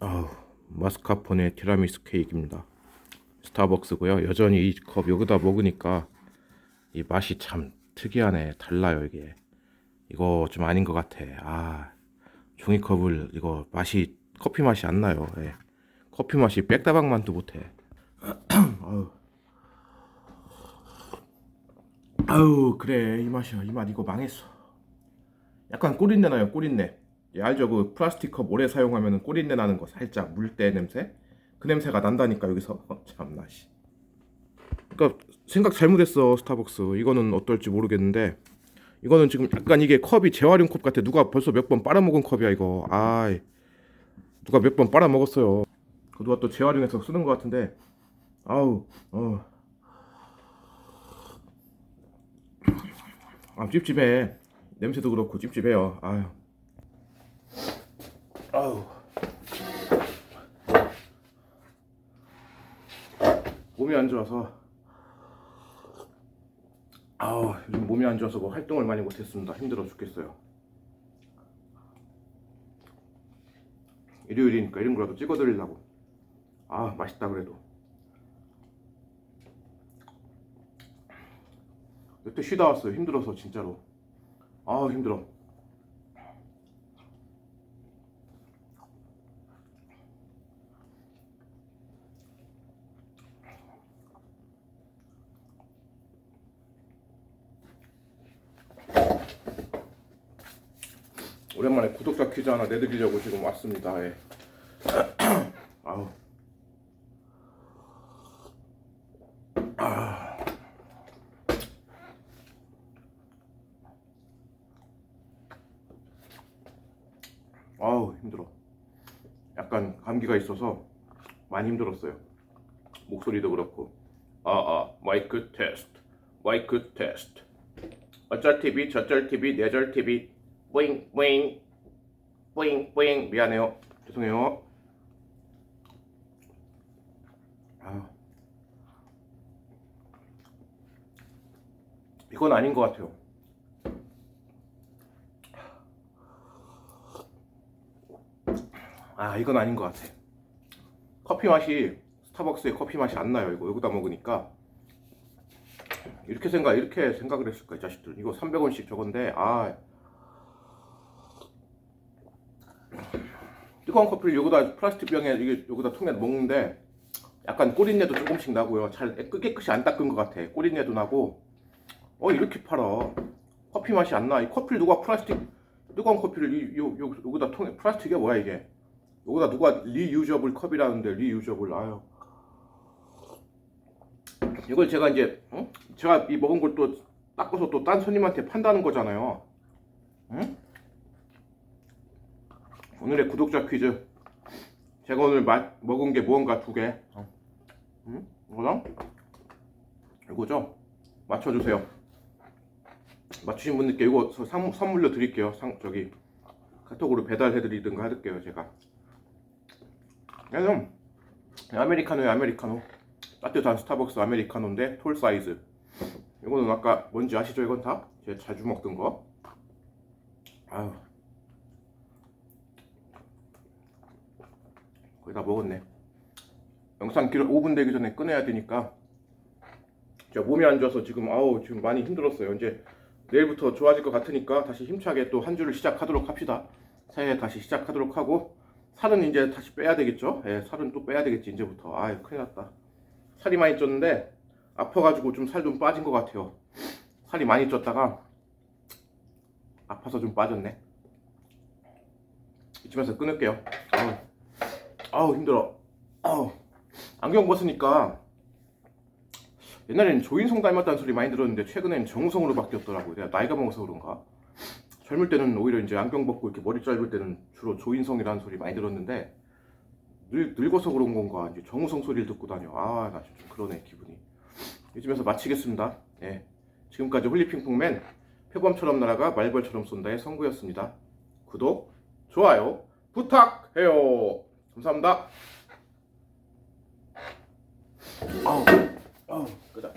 아우, 마스카포네 티라미수 케이크입니다. 스타벅스고요. 여전히 이 컵 여기다 먹으니까 이 맛이 참 특이하네. 달라요 이게. 이거 좀 아닌 것 같아. 아, 종이컵을 이거 맛이 커피 맛이 안 나요. 예. 커피 맛이 빽다방만도 못해. 아우. 아우 그래 이 맛이야 이 맛 이거 망했어. 약간 꿀인내 나요 꿀인내. 예, 알죠? 그 플라스틱 컵 오래 사용하면 꿀인내 나는 거 살짝 물때 냄새? 그 냄새가 난다니까 여기서. 참나 씨. 그러니까 생각 잘못했어 스타벅스. 이거는 어떨지 모르겠는데 이거는 지금 약간 이게 컵이 재활용 컵 같아. 누가 벌써 몇 번 빨아먹은 컵이야 이거. 아이. 누가 몇 번 빨아먹었어요. 그 누가 또 재활용해서 쓰는 것 같은데. 아우 어. 아 찝찝해. 냄새도 그렇고 찝찝해요. 아유 몸이 안 좋아서. 아우 요즘 몸이 안 좋아서 뭐 활동을 많이 못했습니다. 힘들어 죽겠어요. 일요일이니까 이런 거라도 찍어드리려고. 아 맛있다 그래도. 그때 쉬다 왔어요. 힘들어서 진짜로. 아 힘들어 오랜만에 구독자 퀴즈 하나 내드리려고 지금 왔습니다. 예. 아우. 아. 아우 힘들어. 약간 감기가 있어서 많이 힘들었어요. 목소리도 그렇고. 아아 마이크 테스트, 마이크 테스트. 어쩔 TV, 저쩔 TV, 내절 TV. 뿌잉 뿌잉 뿌잉 뿌잉 미안해요. 죄송해요. 아. 이건 아닌 것 같아요. 아 이건 아닌 것 같아. 커피 맛이 스타벅스의 커피 맛이 안 나요. 이거 여기다 먹으니까. 이렇게 생각 이렇게 생각을 했을까 이 자식들. 이거 300원씩 저건데 아 뜨거운 커피를 여기다 플라스틱 병에 이게 여기다 통에 먹는데 약간 꼬린내도 조금씩 나고요. 잘 깨끗이 안 닦은 것 같아. 꼬린내도 나고 어 이렇게 팔아. 커피 맛이 안 나. 이 커피를 누가 플라스틱 뜨거운 커피를 이, 요, 요, 여기다 통에 플라스틱이 뭐야 이게? 여기다 누가 리유저블 컵이라는데 리유저블 아유. 이걸 제가 이제 어? 제가 이 먹은 걸 또 닦아서 또 딴 손님한테 판다는 거잖아요. 응? 오늘의 구독자 퀴즈. 제가 오늘 마, 먹은 게 무언가 두 개. 어. 음? 이거죠? 이거죠? 맞춰주세요. 맞추신 분들께 이거 서- 상- 선물로 드릴게요. 상, 저기 카톡으로 배달해드리든가 할게요. 제가. 그래서 아메리카노에 아메리카노. 따뜻한 스타벅스 아메리카노인데 톨 사이즈. 이거는 아까 뭔지 아시죠? 이건 다? 제가 자주 먹던 거. 아유. 거의 다 먹었네. 영상 기록 5분 되기 전에 끊어야 되니까 제가 몸이 안 좋아서 지금 아우 지금 많이 힘들었어요. 이제 내일부터 좋아질 것 같으니까 다시 힘차게 또 한 주를 시작하도록 합시다. 새해 다시 시작하도록 하고 살은 이제 다시 빼야 되겠죠? 예, 살은 또 빼야 되겠지 이제부터. 아유 큰일 났다. 살이 많이 쪘는데 아파가지고 좀 살좀 빠진 것 같아요. 살이 많이 쪘다가 아파서 좀 빠졌네. 이쯤에서 끊을게요. 아우. 아우 힘들어. 아우 안경 벗으니까 옛날에는 조인성 닮았다는 소리 많이 들었는데 최근엔 정우성으로 바뀌었더라고요. 내가 나이가 먹어서 그런가? 젊을 때는 오히려 이제 안경 벗고 이렇게 머리 짧을 때는 주로 조인성이라는 소리 많이 들었는데 늙, 늙어서 그런 건가? 이제 정우성 소리를 듣고 다녀. 아, 나 좀 그러네 기분이. 이쯤에서 마치겠습니다. 예. 지금까지 홀리핑퐁맨 표범처럼 날아가 말벌처럼 쏜다의 성구였습니다. 구독, 좋아요 부탁해요. 감사합니다. 아우, 아우, 끄다.